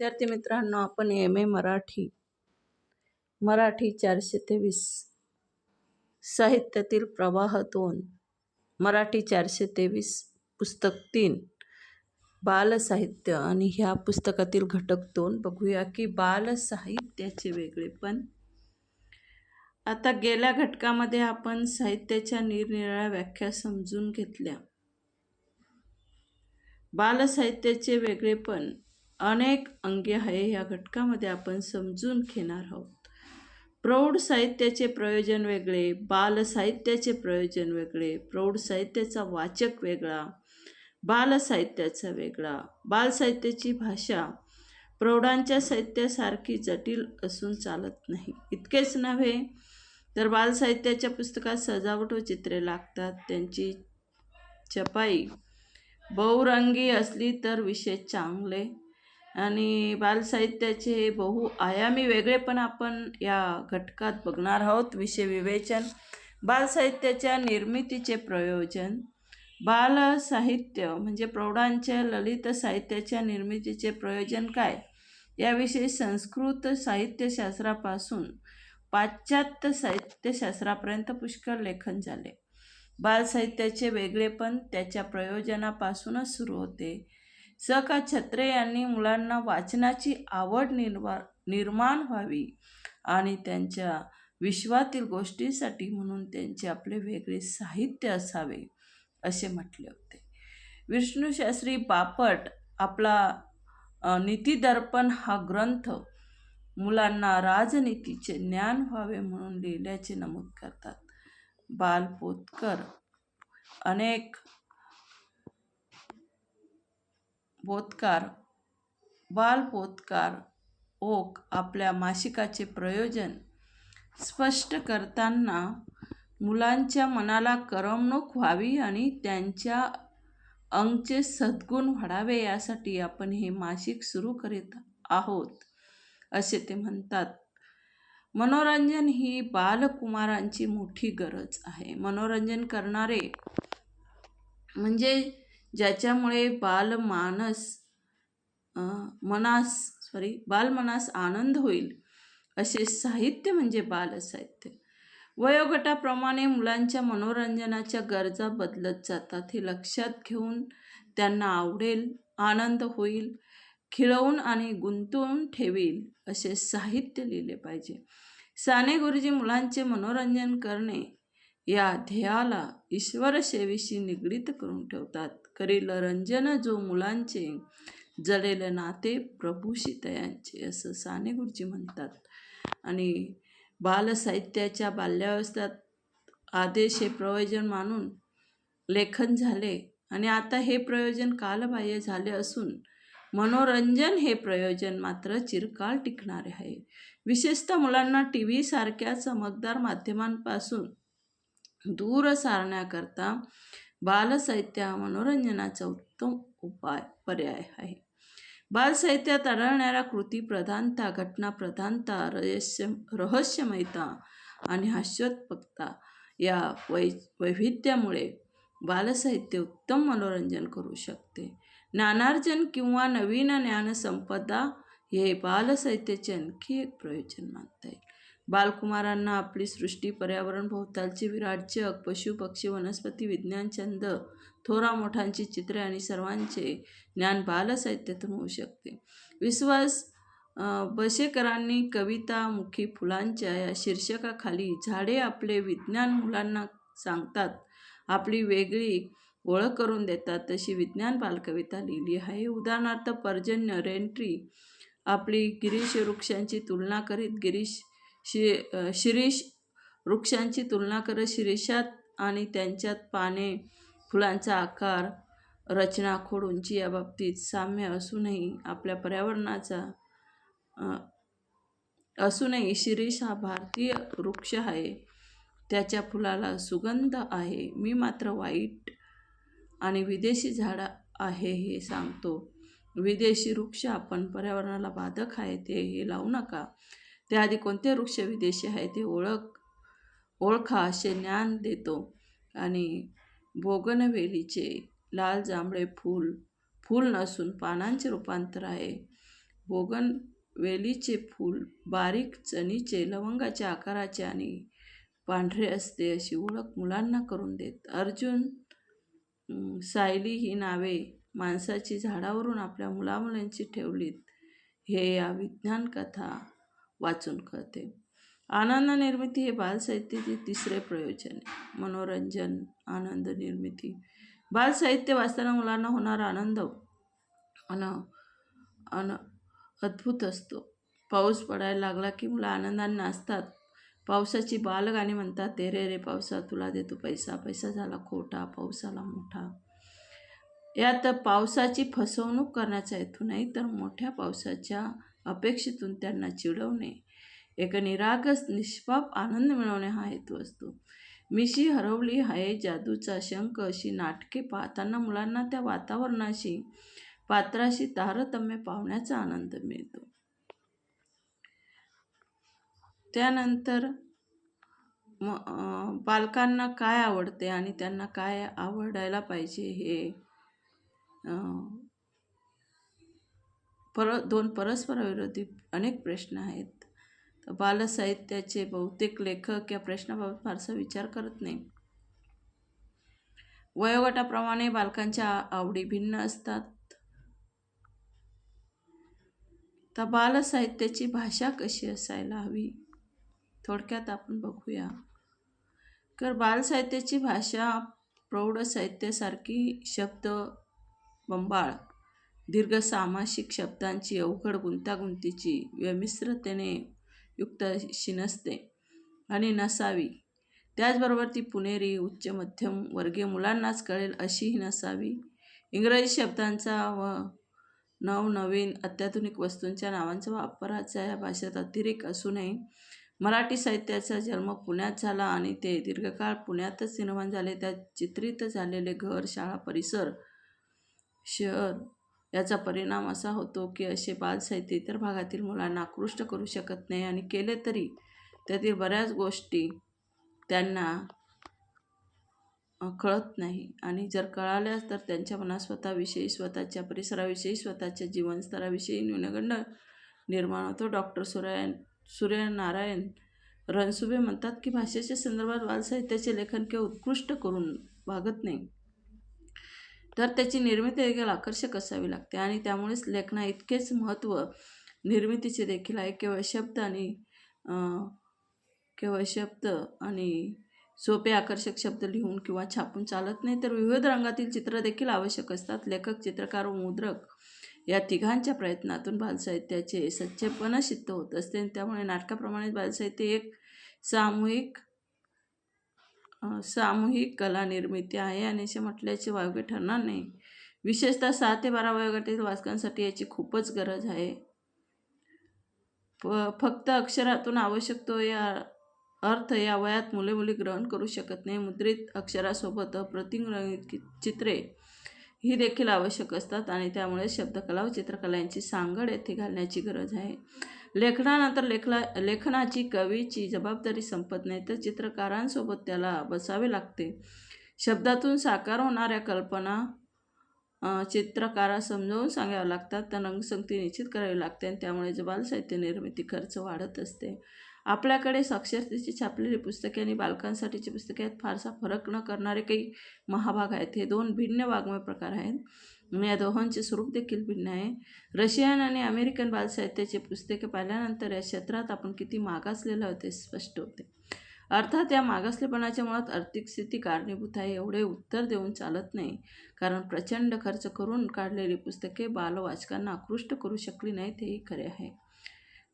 विद्यार्थी मित्रांनो आपण एम ए मराठी. मराठी चारशे तेवीस साहित्यातील प्रवाह दोन. मराठी चारशे तेवीस पुस्तक तीन. बालसाहित्य आणि ह्या पुस्तकातील घटक दोन. बघूया की बालसाहित्याचे वेगळेपण आता गेल्या घटकामध्ये आपण साहित्याच्या निरनिराळ्या व्याख्या समजून घेतल्या. बालसाहित्याचे वेगळेपण अनेक अंगे आहे या घटकामध्ये आपण समजून घेणार आहोत. प्रौढ साहित्याचे प्रयोजन वेगळे बाल साहित्याचे प्रयोजन वेगळे प्रौढ साहित्याचा वाचक वेगळा बाल साहित्याचा वेगळा. बाल साहित्याची भाषा प्रौढांच्या साहित्यासारखी जटिल असून चालत नाही. इतकेच नव्हे तर बालसाहित्याच्या पुस्तकात सजावट व चित्रे लागतात. त्यांची छपाई बहुरंगी असली तर विषय चांगले आणि बालसाहित्याचे बहुआयामी वेगळेपण आपण या घटकात बघणार आहोत. विषय विवेचन बालसाहित्याच्या निर्मितीचे प्रयोजन बालसाहित्य म्हणजे प्रौढांच्या ललित साहित्याच्या निर्मितीचे प्रयोजन काय? याविषयी संस्कृत साहित्यशास्त्रापासून पाश्चात्य साहित्यशास्त्रापर्यंत पुष्कळ लेखन झाले. बालसाहित्याचे वेगळेपण त्याच्या प्रयोजनापासूनच सुरू होते. स का छत्रे यांनी मुलांना वाचनाची आवड निर्मा निर्माण व्हावी आणि त्यांच्या विश्वातील गोष्टीसाठी म्हणून त्यांचे आपले वेगळे साहित्य असावे असे म्हटले होते. विष्णूशास्त्री बापट आपला नीतिदर्पण हा ग्रंथ मुलांना राजनीतीचे ज्ञान व्हावे म्हणून लिहिल्याचे नमूद करतात. बालपोतकर अनेक बोधकार बालपोतकार ओक आपल्या मासिकाचे प्रयोजन स्पष्ट करताना मुलांच्या मनाला करमणूक व्हावी आणि त्यांच्या अंगचे सद्गुण वाढावे यासाठी आपण हे मासिक सुरू करीत आहोत असे ते म्हणतात. मनोरंजन ही बालकुमारांची मोठी गरज आहे. मनोरंजन करणारे म्हणजे ज्याच्यामुळे बालमानस मनास सॉरी बालमनास आनंद होईल असे साहित्य म्हणजे बालसाहित्य वयोगटाप्रमाणे मुलांच्या मनोरंजनाच्या गरजा बदलत जातात हे लक्षात घेऊन त्यांना आवडेल आनंद होईल खिळवून आणि गुंतवून ठेवील असे साहित्य लिहिले पाहिजे. साने गुरुजी मुलांचे मनोरंजन करणे या ध्येयाला ईश्वरसेवेशी निगडीत करून ठेवतात. करील रंजन जो मुलांचे जडेल नाते प्रभूशी तयांचे असं साने गुरुजी म्हणतात. आणि बालसाहित्याच्या बाल्यावस्थेत आदेश हे प्रयोजन मानून लेखन झाले. आणि आता हे प्रयोजन कालबाह्य झाले असून मनोरंजन हे प्रयोजन मात्र चिरकाळ टिकणारे आहे. विशेषतः मुलांना टी व्हीसारख्या चमकदार माध्यमांपासून दूर सारण्याकरता बालसाहित्य हा मनोरंजनाचा उत्तम उपाय पर्याय आहे. बालसाहित्यात आढळणाऱ्या कृती प्रधानता घटना प्रधानता रहस्य रहस्यमयता आणि हास्योत्पकता या वै वैविध्यामुळे बालसाहित्य उत्तम मनोरंजन करू शकते. ज्ञानार्जन किंवा नवीन ज्ञानसंपदा हे बालसाहित्याचे आणखी एक प्रयोजन मानता येईल. बालकुमारांना आपली सृष्टी पर्यावरण भोवतालचे विराट जग पशु पक्षी वनस्पती विज्ञान छंद थोरा मोठांची चित्रे आणि सर्वांचे ज्ञान बालसाहित्यातून होऊ शकते. विश्वास बशेकरांनी कविता मुखी फुलांच्या या शीर्षकाखाली झाडे आपले विज्ञान मुलांना सांगतात. आपली वेगळी ओळख करून देतात तशी विज्ञान बालकविता लिहिली आहे. उदाहरणार्थ पर्जन्य रेंट्री आपली गिरीश वृक्षांची तुलना करीत गिरीश शि शिरीष वृक्षांची तुलना करत शिरीषात आणि त्यांच्यात पाने फुलांचा आकार रचना खोड उंची या बाबतीत साम्य असूनही आपल्या पर्यावरणाचा असूनही शिरीष हा भारतीय वृक्ष आहे. त्याच्या फुलाला सुगंध आहे. मी मात्र वाईट आणि विदेशी झाडं आहे हे सांगतो. विदेशी वृक्ष आपण पर्यावरणाला बाधक आहे ते हे लावू नका. त्याआधी कोणते वृक्ष विदेशी आहे ते ओळख ओळखा असे ज्ञान देतो. आणि बोगनवेलीचे लाल जांभळे फूल फूल नसून पानांचे रूपांतर आहे. बोगन वेलीचे फूल बारीक चणीचे लवंगाच्या आकाराचे आणि पांढरे असते अशी ओळख मुलांना करून देत. अर्जुन सायली ही नावे माणसाची झाडावरून आपल्या मुलामुलींची ठेवलीत. हे या विज्ञान कथा वाचून कळते. आनंद निर्मिती हे बालसाहित्याचे तिसरे प्रयोजन आहे. मनोरंजन आनंद निर्मिती. बालसाहित्य वाचताना मुलांना होणारा आनंद अन अन अद्भुत असतो. पाऊस पडायला लागला की मुलं आनंदाने नाचतात. पावसाची बालगाणी म्हणतात ते रे रे पावसा तुला देतो पैसा. पैसा झाला खोटा पाऊस आला मोठा. यात पावसाची फसवणूक करण्याचा हेतू नाही तर मोठ्या पावसाच्या अपेक्षेतून त्यांना चिडवणे. एक निरागस निष्पाप आनंद मिळवणे हा हेतू असतो. मिशी हरवली हाये जादूचा शंख अशी नाटके पाहताना मुलांना त्या वातावरणाशी पात्राशी तारतम्य पावण्याचा आनंद मिळतो. त्यानंतर म पालकांना काय आवडते आणि त्यांना काय आवडायला पाहिजे हे पर दोन परस्परविरोधी अनेक प्रश्न आहेत. तर बालसाहित्याचे बहुतेक लेखक या प्रश्नाबाबत फारसा विचार करत नाही. वयोगटाप्रमाणे बालकांच्या आवडी भिन्न असतात. तर बालसाहित्याची भाषा कशी असायला हवी? थोडक्यात आपण बघूया. तर बालसाहित्याची भाषा प्रौढ साहित्यासारखी शब्द बंबाळ दीर्घ सामासिक शब्दांची अवघड गुंतागुंतीची व्यमिश्रतेने युक्त अशी नसते आणि नसावी. त्याचबरोबर ती पुणेरी उच्च मध्यम वर्गीय मुलांनाच कळेल अशीही नसावी. इंग्रजी शब्दांचा व नवनवीन अत्याधुनिक वस्तूंच्या नावांचा वापराचा या भाषेत अतिरेक असू नये मराठी साहित्याचा जन्म पुण्यात झाला आणि ते दीर्घकाळ पुण्यातच निर्माण झाले. त्यात चित्रित झालेले घर शाळा परिसर शहर याचा परिणाम असा होतो की असे बालसाहित्य इतर भागातील मुलांना आकृष्ट करू शकत नाही आणि केले तरी त्यातील बऱ्याच गोष्टी त्यांना कळत नाही. आणि जर कळाल्यास तर त्यांच्या मनात स्वतःविषयी स्वतःच्या परिसराविषयी स्वतःच्या जीवनस्तराविषयी न्यूनगंड निर्माण होतो. डॉक्टर सूर्य सूर्यनारायण रणसुभे म्हणतात की भाषेच्या संदर्भात बालसाहित्याचे लेखन केवळ उत्कृष्ट करून भागत नाही. तर त्याची निर्मिती देखील आकर्षक असावी लागते आणि त्यामुळेच लेखना इतकेच महत्त्व निर्मितीचे देखील आहे. केवळ शब्द आणि केवळ शब्द आणि सोपे आकर्षक शब्द लिहून किंवा छापून चालत नाही तर विविध रंगातील चित्र देखील आवश्यक असतात. लेखक चित्रकार व मुद्रक या तिघांच्या प्रयत्नातून बालसाहित्याचे सच्चेपणा सिद्ध होत असते आणि त्यामुळे नाटकाप्रमाणे बालसाहित्य एक सामूहिक सामूहिक कला निर्मिती आहे आणि असे म्हटल्याचे वावगे ठरणार नाही. विशेषतः सहा ते बारा वयोगटातील वाचकांसाठी याची खूपच गरज आहे. फ फक्त अक्षरातून आवश्यक तो या अर्थ या वयात मुले मुली ग्रहण करू शकत नाही. मुद्रित अक्षरासोबत अप्रतिम चित्रे ही देखील आवश्यक असतात आणि त्यामुळे शब्दकला व चित्रकला यांची सांगड येथे घालण्याची गरज आहे. लेखनानंतर लेखला लेखनाची कवीची जबाबदारी संपत नाही तर चित्रकारांसोबत त्याला बसावे लागते. शब्दातून साकार होणाऱ्या कल्पना चित्रकारा समजावून सांगाव्या लागतात. त्या रंगसंगती निश्चित करावी लागते आणि त्यामुळे जबाल साहित्य निर्मिती खर्च वाढत असते. आपल्याकडे साक्षरतेची छापलेली पुस्तके आणि बालकांसाठीची पुस्तके आहेत. फारसा फरक न करणारे काही महाभाग आहेत. हे दोन भिन्न वाङ्मय प्रकार आहेत. या दोहोंचे स्वरूप देखील भिन्न आहे. रशियन आणि अमेरिकन बालसाहित्याची पुस्तके पाहिल्यानंतर या क्षेत्रात आपण किती मागासलेलं होते स्पष्ट होते. अर्थात या मागासलेपणाच्या मुळात आर्थिक स्थिती कारणीभूत आहे एवढे उत्तर देऊन चालत नाही. कारण प्रचंड खर्च करून काढलेली पुस्तके बालवाचकांना आकृष्ट करू शकली नाहीत हेही खरे आहे.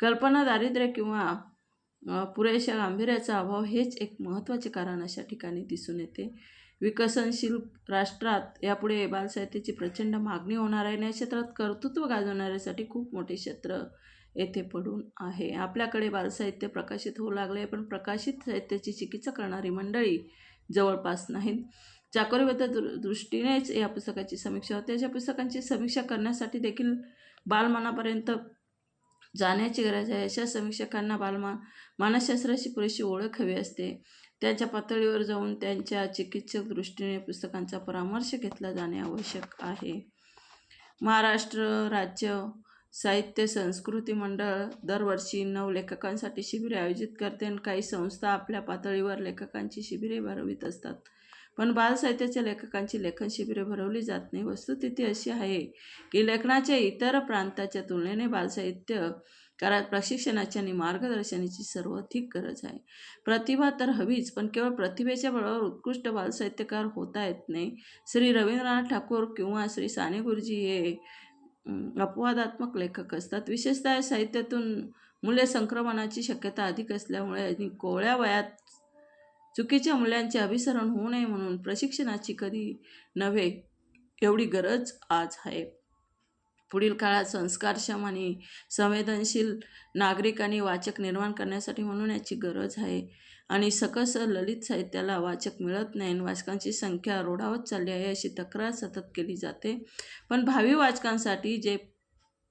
कल्पना दारिद्र्य किंवा पुरेशा गांभीर्याचा अभाव हेच एक महत्त्वाचे कारण अशा ठिकाणी दिसून येते. विकसनशील राष्ट्रात यापुढे बालसाहित्याची प्रचंड मागणी होणार आहे आणि या क्षेत्रात कर्तृत्व गाजवणाऱ्यासाठी खूप मोठे क्षेत्र येथे पडून आहे. आपल्याकडे बालसाहित्य प्रकाशित होऊ लागले आहे पण प्रकाशित साहित्याची चिकित्सा करणारी मंडळी जवळपास नाहीत. चाकोरीबद्ध दृ दृष्टीनेच या पुस्तकाची समीक्षा होते. अशा पुस्तकांची समीक्षा करण्यासाठी देखील बालमनापर्यंत जाण्याची गरज आहे. अशा समीक्षकांना बालमा मानसशास्त्राची पुरेशी ओळख हवी असते. त्यांच्या पातळीवर जाऊन त्यांच्या चिकित्सक दृष्टीने पुस्तकांचा परामर्श घेतला जाणे आवश्यक आहे. महाराष्ट्र राज्य साहित्य संस्कृती मंडळ दरवर्षी नऊ लेखकांसाठी शिबिरे आयोजित करते आणि काही संस्था आपल्या पातळीवर लेखकांची शिबिरे भरवित असतात. पण बालसाहित्याच्या लेखकांची लेखन शिबिरे भरवली जात नाही. वस्तुस्थिती अशी आहे की लेखनाच्या इतर प्रांताच्या तुलनेने बालसाहित्य कारण प्रशिक्षणाची आणि मार्गदर्शनाची सर्वाधिक गरज आहे. प्रतिभा तर हवीच पण केवळ प्रतिभेच्या बळावर उत्कृष्ट बालसाहित्यकार होता येत नाही. श्री रवींद्रनाथ ठाकूर किंवा श्री साने गुरुजी हे अपवादात्मक लेखक असतात. विशेषतः या साहित्यातून मूल्य संक्रमणाची शक्यता अधिक असल्यामुळे आणि कोवळ्या वयात चुकीच्या मूल्यांचे अभिसरण होऊ नये म्हणून प्रशिक्षणाची कधी नव्हे एवढी गरज आज आहे. पुढील काळात संस्कारक्षम आणि संवेदनशील नागरिक आणि वाचक निर्माण करण्यासाठी म्हणून याची गरज आहे. आणि सकस ललित साहित्याला वाचक मिळत नाही आणि वाचकांची संख्या रोडावत चालली आहे अशी तक्रार सतत केली जाते. पण भावी वाचकांसाठी जे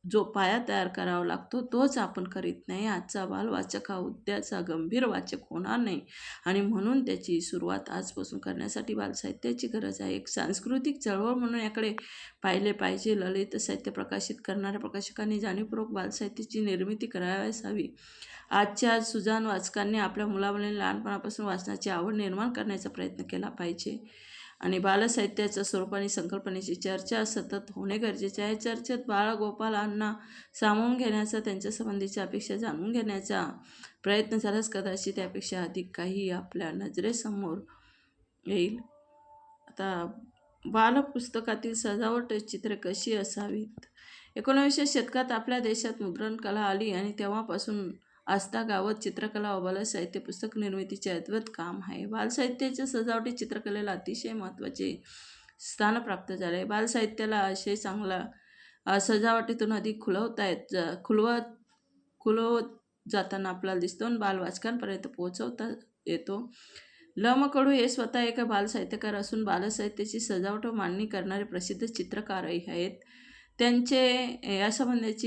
जो पाया तयार करावा लागतो तोच आपण करीत नाही. आजचा बालवाचक हा उद्याचा गंभीर वाचक होणार नाही. आणि म्हणून त्याची सुरुवात आजपासून करण्यासाठी बालसाहित्याची गरज आहे. एक सांस्कृतिक चळवळ म्हणून याकडे पाहिले पाहिजे. ललित साहित्य प्रकाशित करणाऱ्या प्रकाशकांनी जाणीवपूर्वक बालसाहित्याची निर्मिती करावयास हवी. आजच्या सुजान वाचकांनी आपल्या मुलामुलींनी लहानपणापासून वाचनाची आवड निर्माण करण्याचा प्रयत्न केला पाहिजे. आणि बालसाहित्याच्या स्वरूप आणि संकल्पनेची चर्चा सतत होणे गरजेचे आहे. चर्चेत बाळगोपालांना सामावून घेण्याचा त्यांच्या संबंधीच्या अपेक्षा जाणून घेण्याचा प्रयत्न झालाच कदाचित त्यापेक्षा अधिक काही आपल्या नजरेसमोर येईल. आता बालपुस्तकातील सजावट चित्रे कशी असावीत? एकोणावीसशे शतकात आपल्या देशात मुद्रणकला आली आणि तेव्हापासून आस्था गावात चित्रकला व बालसाहित्य पुस्तक निर्मितीचे अद्भुत काम आहे. बालसाहित्याच्या सजावटी चित्रकलेला अतिशय महत्त्वाचे स्थान प्राप्त झाले. आहे बालसाहित्याला असे चांगला सजावटीतून अधिक खुलवता येत जा- खुलवत खुलवत जाताना आपल्याला दिसतो आणि बालवाचकांपर्यंत पोहोचवता येतो. ल म कडू हे स्वतः एक बालसाहित्यकार असून बालसाहित्याची सजावट व मांडणी करणारे प्रसिद्ध चित्रकारही आहेत. त्यांचे या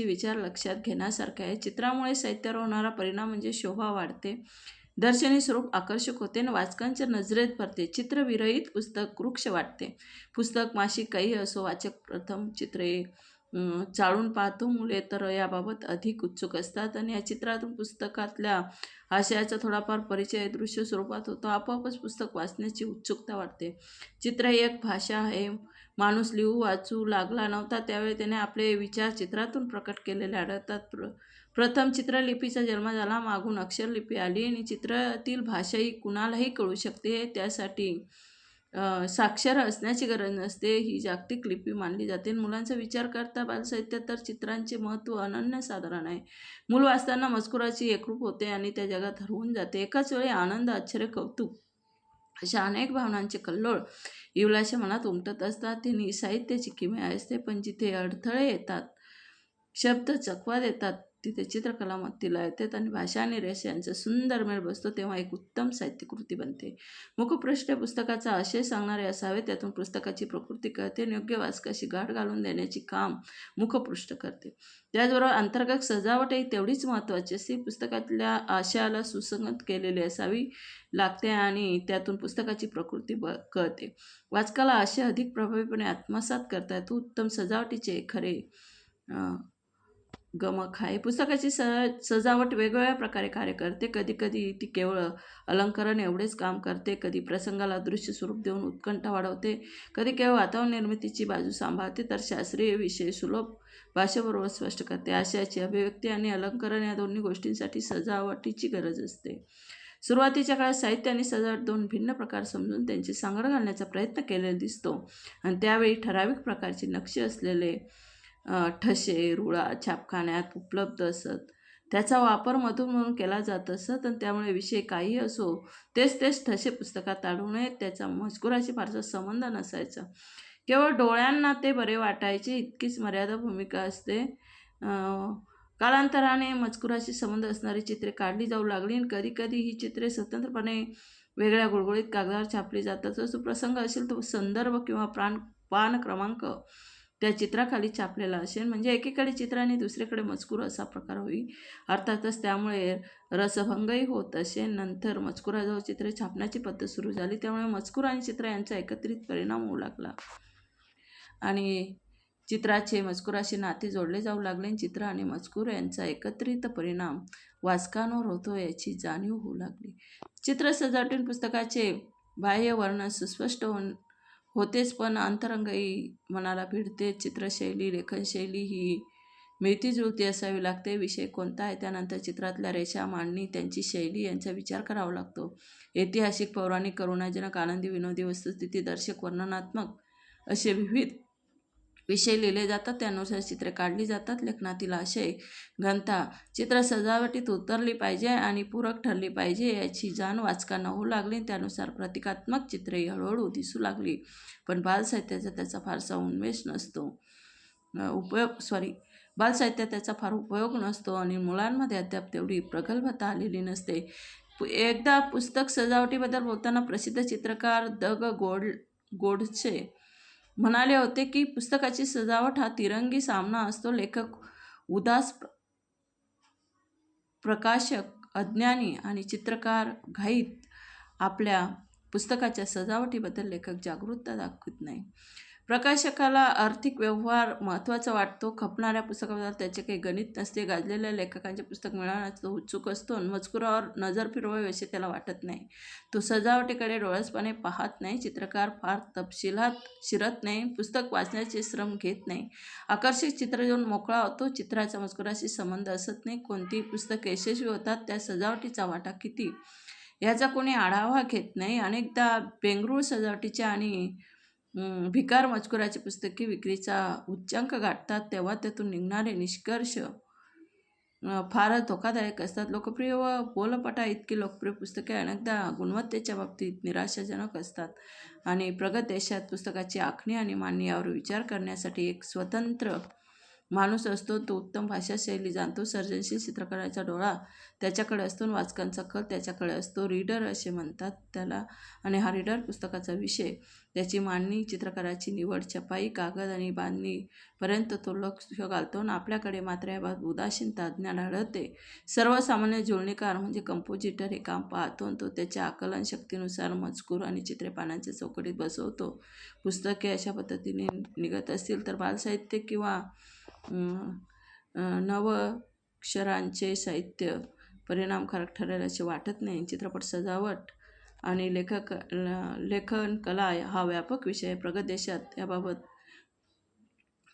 विचार लक्षात घेण्यासारखे आहे. चित्रामुळे साहित्यावर होणारा परिणाम म्हणजे शोभा वाढते. दर्शनी स्वरूप आकर्षक होते आणि वाचकांच्या नजरेत भरते. चित्रविरहित पुस्तक वृक्ष वाटते. पुस्तक मासिक काही असो वाचक प्रथम चित्रे चाळून पाहतो. मुले तर याबाबत अधिक उत्सुक असतात आणि या चित्रातून पुस्तकातल्या आशयाचा थोडाफार परिचय दृश्य स्वरूपात होतो. आपोआपच पुस्तक वाचण्याची उत्सुकता वाटते चित्र ही एक भाषा आहे. माणूस लिहू वाचू लागला नव्हता. त्यावेळी त्याने आपले विचार चित्रातून प्रकट केलेले आढळतात. प्र प्रथम चित्रलिपीचा जन्म झाला. मागून अक्षरलिपी आली आणि चित्रातील भाषा ही कुणालाही कळू शकते. त्यासाठी साक्षर असण्याची गरज नसते. ही जागतिक लिपी मानली जाते. मुलांचा विचार करता बालसाहित्यात तर चित्रांचे महत्त्व अनन्यसाधारण आहे. मूल वाचताना मजकुराची एकरूप होते आणि त्या जगात हरवून जाते. एकाच वेळी आनंद आश्चर्य कौतुक अशा अनेक भावनांचे कल्लोळ इवलाच्या मनात उमटत असतात. तिने साहित्याची किमया असते पण जिथे अडथळे येतात शब्द चकवा देतात तिथे चित्रकला मत्तीला येतात आणि भाषा आणि रेष यांचा सुंदर मेळ बसतो तेव्हा एक उत्तम साहित्यकृती बनते. मुखपृष्ठ पुस्तकाचा आशय सांगणारे असावे त्यातून पुस्तकाची प्रकृती कळते आणि योग्य वाचकाशी गाठ घालून देण्याची काम मुखपृष्ठ करते. त्याचबरोबर अंतर्गत सजावटही तेवढीच महत्त्वाची असते. पुस्तकातल्या आशयाला सुसंगत केलेली असावी लागते आणि त्यातून पुस्तकाची प्रकृती ब कळते. वाचकाला आशय अधिक प्रभावीपणे आत्मसात करता येतो. उत्तम सजावटीचे खरे गमक आहे. पुस्तकाची स सजावट वेगवेगळ्या प्रकारे कार्य करते. कधी कधी ती केवळ अलंकरण एवढेच काम करते. कधी प्रसंगाला दृश्य स्वरूप देऊन उत्कंठा वाढवते. कधी केवळ वातावरण निर्मितीची बाजू सांभाळते. तर शास्त्रीय विषय सुलभ भाषेबरोबर स्पष्ट करते. आशयाची अभिव्यक्ती आणि अलंकरण या दोन्ही गोष्टींसाठी सजावटीची गरज असते. सुरुवातीच्या काळात साहित्य आणि सजावट दोन भिन्न प्रकार समजून त्यांची सांगड घालण्याचा प्रयत्न केलेला दिसतो. आणि त्यावेळी ठराविक प्रकारची नक्षी असलेले ठसे रुळा छापखान्यात उपलब्ध असत. त्याचा वापर मधून म्हणून केला जात असत आणि त्यामुळे विषय काही असो तेच तेच ठसे पुस्तकात आढळू नयेत त्याचा मजकुराशी फारसा संबंध नसायचा. केवळ डोळ्यांना ते बरे वाटायचे इतकीच मर्यादा भूमिका असते. कालांतराने मजकुराशी संबंध असणारी चित्रे काढली जाऊ लागली आणि कधी कधी ही चित्रे स्वतंत्रपणे वेगळ्या गुळगुळीत कागदावर छापली जातात. जो प्रसंग असेल तो संदर्भ किंवा प्राण पान क्रमांक त्या चित्राखाली छापलेला असेल. म्हणजे एकीकडे चित्र आणि दुसरीकडे मजकूर असा प्रकार होई अर्थातच त्यामुळे रसभंगही होत असे नंतर मजकुराजवळ चित्रे छापण्याची पद्धत सुरू झाली. त्यामुळे मजकूर आणि चित्र यांचा एकत्रित परिणाम होऊ लागला. आणि चित्राचे मजकुराशी नाते जोडले जाऊ लागले. आणि चित्र आणि मजकूर यांचा एकत्रित परिणाम वाचकांवर होतो याची जाणीव होऊ लागली. चित्र सजावटीन पुस्तकाचे बाह्य वर्णन सुस्पष्ट होऊन होतेच पण अंतरंगही मनाला भिडते. चित्रशैली लेखनशैली ही मिळती जुळती असावी लागते. विषय कोणता आहे त्यानंतर चित्रातल्या रेषा मांडणी त्यांची शैली यांचा विचार करावा लागतो. ऐतिहासिक पौराणिक करुणाजनक आनंदी विनोदी वस्तुस्थिती दर्शक वर्णनात्मक असे विविध विषय लिहिले जातात त्यानुसार चित्रे काढली जातात. लेखनातील आशय घनता चित्र सजावटीत उतरली पाहिजे आणि पूरक ठरली पाहिजे याची जाण वाचकांना होऊ लागली. त्यानुसार प्रतिकात्मक चित्रे हळूहळू दिसू लागली पण बालसाहित्याचा त्याचा फारसा उन्मेष नसतो. उपयोग सॉरी बालसाहित्यात त्याचा फार उपयोग नसतो आणि मुलांमध्ये अद्याप तेवढी प्रगल्भता आलेली नसते. पु- एकदा पुस्तक सजावटीबद्दल बोलताना प्रसिद्ध चित्रकार दग गोड गोडचे म्हणाले होते की पुस्तकाची सजावट हा तिरंगी सामना असतो. लेखक उदास प्र- प्रकाशक अज्ञानी आणि चित्रकार घाईत आपल्या पुस्तकाच्या सजावटीबद्दल लेखक जागरूकता दाखवत नाही. प्रकाशकाला आर्थिक व्यवहार महत्त्वाचा वाटतो. खपणाऱ्या पुस्तकाबद्दल त्याचे काही गणित नसते. गाजलेल्या लेखकांचे पुस्तक मिळवण्याचा तो उत्सुक असतो आणि मजकुरावर नजर फिरवावी असे त्याला वाटत नाही. तो सजावटीकडे डोळसपणे पाहत नाही. चित्रकार फार तपशिलात शिरत नाही. पुस्तक वाचण्याचे श्रम घेत नाही. आकर्षक चित्र देऊन मोकळा होतो. चित्राचा मजकुराशी संबंध असत नाही. कोणतीही पुस्तक यशस्वी होतात. त्या सजावटीचा वाटा किती? याचा कोणी आढावा घेत नाही. अनेकदा बेंगरूळ सजावटीच्या आणि भिकार मजकुराची पुस्तके विक्रीचा उच्चांक गाठतात तेव्हा त्यातून निघणारे निष्कर्ष फार फारच धोकादायक असतात. लोकप्रिय व बोलपटा इतकी लोकप्रिय पुस्तके अनेकदा गुणवत्तेच्या बाबतीत निराशाजनक असतात आणि प्रगत देशात पुस्तकाची आखणी आणि मांडणी यावर विचार करण्यासाठी एक स्वतंत्र माणूस असतो तो उत्तम भाषाशैली जाणतो सर्जनशील चित्रकाराचा डोळा त्याच्याकडे असतो आणि वाचकांचा कल त्याच्याकडे असतो. रीडर असे म्हणतात त्याला आणि हा रीडर पुस्तकाचा विषय. त्याची मांडणी चित्रकाराची निवड छपाई कागद आणि बांधणीपर्यंत तो लक्ष घालतो आणि आपल्याकडे मात्र याबाबत उदासीनता अज्ञान आढळते. सर्वसामान्य जुळणीकार म्हणजे कंपोजिटर हे काम पाहतो आणि तो त्याच्या आकलन शक्तीनुसार मजकूर आणि चित्रपानांच्या चौकटीत बसवतो. पुस्तके अशा पद्धतीने निघत असतील तर बालसाहित्य किंवा नवक्षरांचे साहित्य परिणामकारक ठरेल असे वाटत नाही. चित्रपट सजावट आणि लेखक ल- लेखन कला हा व्यापक विषय प्रगत देशात याबाबत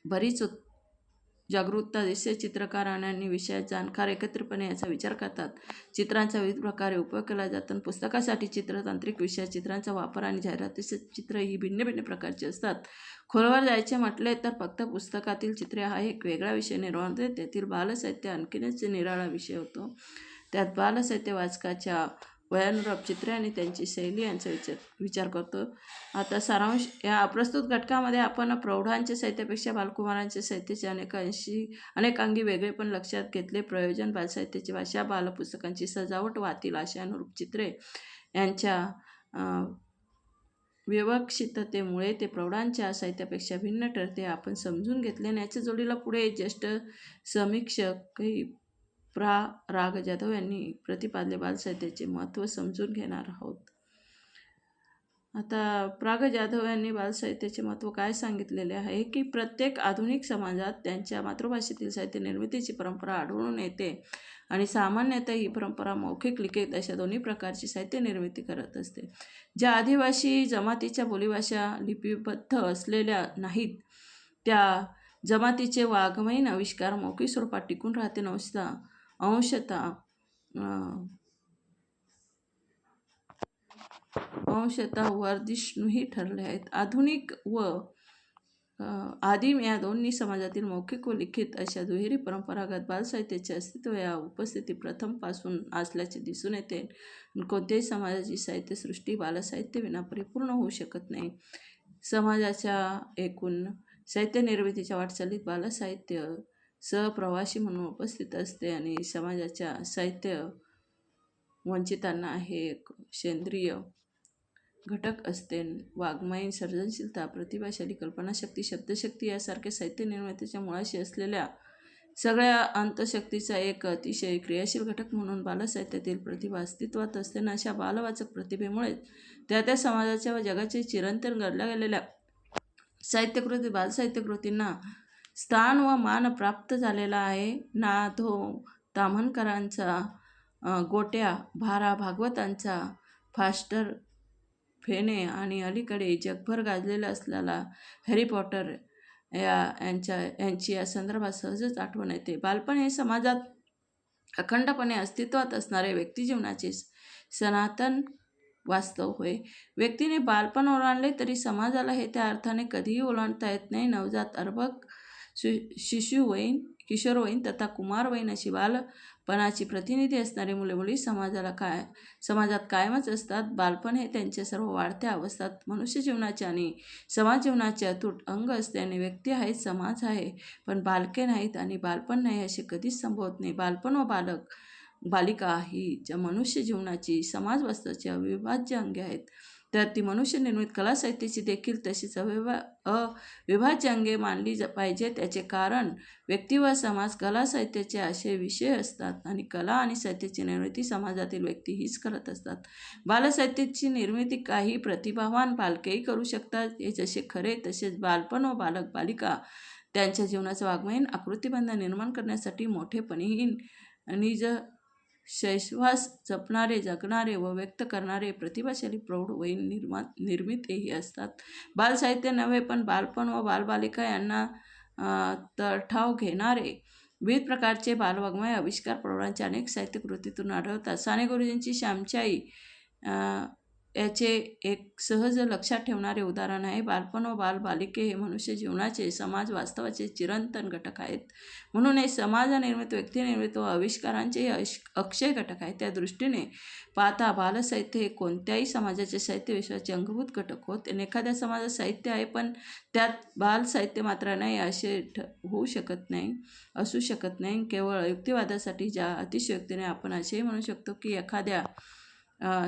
बरीच उत् जागरूकता दिसते. चित्रकार आणि विषयात जाणकार एकत्रितपणे याचा विचार करतात. चित्रांचा विविध प्रकारे उपयोग केला जातो आणि पुस्तकासाठी चित्र तांत्रिक चित्रांचा वापर आणि जाहिरातीचे चित्र ही भिन्न भिन्न प्रकारची असतात. खोलवर जायचे म्हटले तर फक्त पुस्तकातील चित्रे हा एक वेगळा विषय निर्माण होते. तेथील बालसाहित्य आणखीनच निराळा विषय होतो. त्यात बालसाहित्य वाचकाच्या वयानुरूप चित्रे आणि त्यांची शैली यांचा विचार विचार करतो. आता सारांश या प्रस्तुत घटकामध्ये आपण प्रौढांच्या साहित्यापेक्षा बालकुमारांच्या साहित्याचे अनेकांशी अनेकांगी वेगळे पण लक्षात घेतले. प्रयोजन बालसाहित्याची भाषा बालपुस्तकांची सजावट वातील आशयानुरूप चित्रे यांच्या व्यवक्षिततेमुळे विवक्षिततेमुळे ते प्रौढांच्या साहित्यापेक्षा भिन्न ठरते. आपण समजून घेतले आणि याच्या जोडीला पुढे ज्येष्ठ समीक्षक काही प्रा राग जाधव यांनी प्रतिपादले बालसाहित्याचे महत्त्व समजून घेणार आहोत. आता प्राग जाधव यांनी बालसाहित्याचे महत्त्व काय सांगितलेले आहे? की प्रत्येक आधुनिक समाजात त्यांच्या मातृभाषेतील साहित्य निर्मितीची परंपरा आढळून येते आणि सामान्यतः ही परंपरा मौखिक लिखित अशा दोन्ही प्रकारची साहित्य निर्मिती करत असते. ज्या आदिवासी जमातीच्या बोलीभाषा लिपिबद्ध असलेल्या नाहीत त्या जमातीचे वाघमयीन आविष्कार मौखिक स्वरूपात टिकून राहते नवशता अंशतः अंशतः वर्धिष्णूही ठरले आहेत. आधुनिक व आदिम या दोन्ही समाजातील मौखिक व लिखित अशा दुहेरी परंपरागत बालसाहित्याचे अस्तित्व या उपस्थिती प्रथमपासून असल्याचे दिसून येते. कोणत्याही समाजाची साहित्यसृष्टी बालसाहित्य विना परिपूर्ण होऊ शकत नाही. समाजाच्या एकूण साहित्य निर्मितीच्या वाटचालीत बालसाहित्य सहप्रवासी म्हणून उपस्थित असते आणि समाजाच्या साहित्य वंचितांना हे एक सेंद्रिय घटक असते. वाङ्मयीन सर्जनशीलता प्रतिभाशाली कल्पनाशक्ती शब्दशक्ती यासारख्या साहित्य निर्मितीच्या मुळाशी असलेल्या सगळ्या अंतशक्तीचा एक अतिशय क्रियाशील घटक म्हणून बालसाहित्यातील प्रतिभा अस्तित्वात असते. ना अशा बालवाचक प्रतिभेमुळे त्या त्या समाजाच्या व जगाचे चिरंतन घडल्या गेलेल्या साहित्यकृती बालसाहित्यकृतींना स्थान व मान प्राप्त झालेला आहे. ना धो ताम्हणकरांचा गोट्या भारा भागवतांचा फास्टर फेणे आणि अलीकडे जगभर गाजलेला असलेला हॅरी पॉटर या यांच्या यांची या संदर्भात सहजच आठवण येते. बालपण हे समाजात अखंडपणे अस्तित्वात असणारे व्यक्तिजीवनाचे स- सनातन वास्तव होय. व्यक्तीने बालपण ओलांडले तरी समाजाला हे त्या अर्थाने कधीही ओलांडता येत नाही. नवजात अर्भक शि शिशुवयीन किशोरवयीन तथा कुमारवयीन अशी बालपणाची प्रतिनिधी असणारी मुले मुली समाजाला काय समाजात कायमच असतात. बालपण हे त्यांच्या सर्व वाढत्या अवस्थात मनुष्य जीवनाचे आणि समाज जीवनाचे अतूट अंग असल्याने व्यक्ती आहेत समाज आहे पण बालके नाहीत आणि बालपण नाही असे कधीच संभवत नाही. बालपण व बालक बालिका ही ज्या मनुष्य जीवनाची समाज अविभाज्य अंगे आहेत तर ती मनुष्य निर्मित कला साहित्याची देखील तशीच अविभा अविभाज्य अंगे मानली ज पाहिजे. त्याचे कारण व्यक्ती व समाज कला साहित्याचे असे विषय असतात आणि कला आणि साहित्याची निर्मिती समाजातील व्यक्ती हीच करत असतात. बालसाहित्याची निर्मिती काही प्रतिभावान बालकेही करू शकतात. हे जसे खरे तसेच बालपण व बालक बालिका त्यांच्या जीवनाचं वाङ्मयीन आकृतिबंध निर्माण करण्यासाठी मोठेपणीही निज शैश्वास जपणारे जगणारे व व्यक्त करणारे प्रतिभाशाली प्रौढ वयीन निर्मा निर्मितेही असतात. बालसाहित्य नव्हे पण बालपण व बालबालिका यांना तळठाव घेणारे विविध प्रकारचे बालवाङ्मय आविष्कार प्रौढांच्या अनेक साहित्य कृतीतून आढळतात. साने गुरुजींची श्यामच्याई याचे एक सहज लक्षात ठेवणारे उदाहरण आहे बालपण व बालबालिके हे मनुष्य जीवनाचे समाज वास्तवाचे चिरंतन घटक आहेत. म्हणून हे समाजनिर्मित व्यक्तिनिर्मित व आविष्कारांचे अश अक्षय घटक आहेत. त्या दृष्टीने पाहता बालसाहित्य हे कोणत्याही समाजाचे साहित्य विश्वाचे अंगभूत घटक होत. आणि एखाद्या समाजात साहित्य आहे पण त्यात बाल साहित्य मात्र नाही असे ठ होऊ शकत नाही असू शकत नाही. केवळ युक्तिवादासाठी ज्या अतिशयोक्तीने आपण असेही म्हणू शकतो की एखाद्या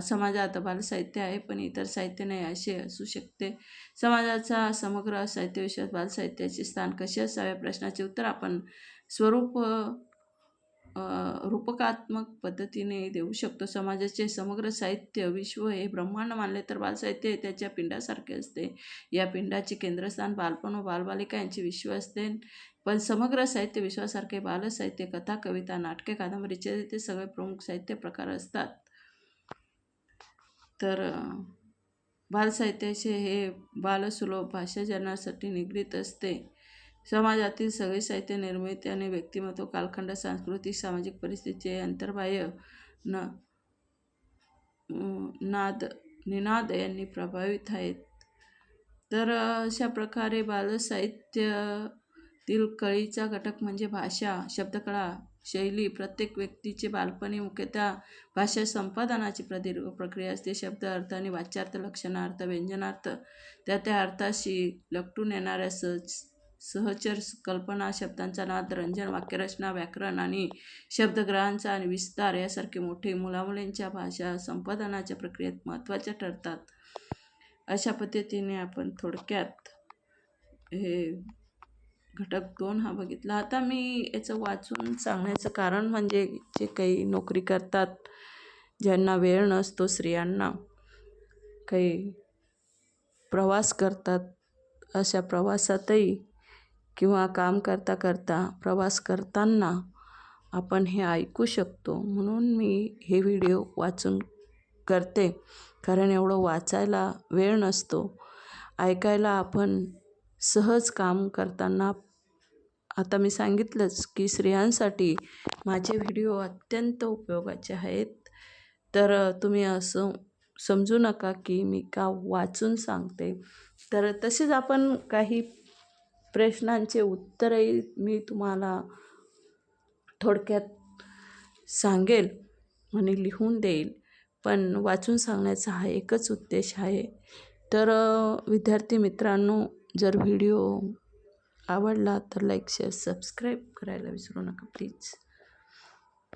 समाजात बालसाहित्य आहे पण इतर साहित्य नाही असे असू शकते. समाजाचा समग्र साहित्य विषयात बालसाहित्याचे स्थान कसे असावे? या प्रश्नाचे उत्तर आपण स्वरूप रूपकात्मक पद्धतीने देऊ शकतो. समाजाचे समग्र साहित्य विश्व हे ब्रह्मांड मानले तर बालसाहित्य हे त्याच्या पिंडासारखे असते. या पिंडाचे केंद्रस्थान बालपण व बालबालिका यांचे विश्व असते. पण समग्र साहित्य विश्वासारखे बालसाहित्य कथा कविता नाटके कादंबरीचे ते सगळे प्रमुख साहित्य प्रकार असतात. तर बालसाहित्याचे हे बालसुलभ भाषा जनासाठी निगडीत असते. समाजातील सगळे साहित्य निर्मिती आणि व्यक्तिमत्व कालखंड सांस्कृतिक सामाजिक परिस्थितीचे अंतर्बाह्य न नाद निनाद यांनी प्रभावित आहेत. तर अशा प्रकारे बालसाहित्य कळीचा घटक म्हणजे भाषा शब्दकळा शैली प्रत्येक व्यक्तीचे बालपणी मुख्यतः भाषा संपादनाची प्रदीर्घ प्रक्रिया असते. शब्द अर्थ आणि वाच्यार्थ लक्षणार्थ व्यंजनार्थ. त्या त्या अर्थाशी लपटून येणाऱ्या सहज सहचर कल्पना शब्दांचा नाद रंजन वाक्यरचना व्याकरण आणि शब्दग्रहांचा आणि विस्तार यासारखे मोठे मुलामुलींच्या भाषा संपादनाच्या प्रक्रियेत महत्त्वाच्या ठरतात. अशा पद्धतीने आपण थोडक्यात हे घटक दोन हा बघितला. आता मी याचं वाचून सांगण्याचं कारण म्हणजे जे काही नोकरी करतात ज्यांना वेळ नसतो स्त्रियांना काही प्रवास करतात अशा प्रवासातही किंवा काम करता करता प्रवास करताना आपण हे ऐकू शकतो. म्हणून मी हे व्हिडिओ वाचून करते. कारण एवढं वाचायला वेळ नसतो. ऐकायला आपण सहज काम करताना आता मी सांगितलंच की स्त्रियांसाठी माझे व्हिडिओ अत्यंत उपयोगाचे आहेत. तर तुम्ही असं समजू नका की मी का वाचून सांगते. तर तसेच आपण काही प्रश्नांचे उत्तरही मी तुम्हाला थोडक्यात सांगेल आणि लिहून देईल. पण वाचून सांगण्याचा हा एकच उद्देश आहे. तर विद्यार्थी मित्रांनो जर व्हिडिओ आवडला तर लाईक शेअर सबस्क्राईब करायला विसरू नका प्लीज.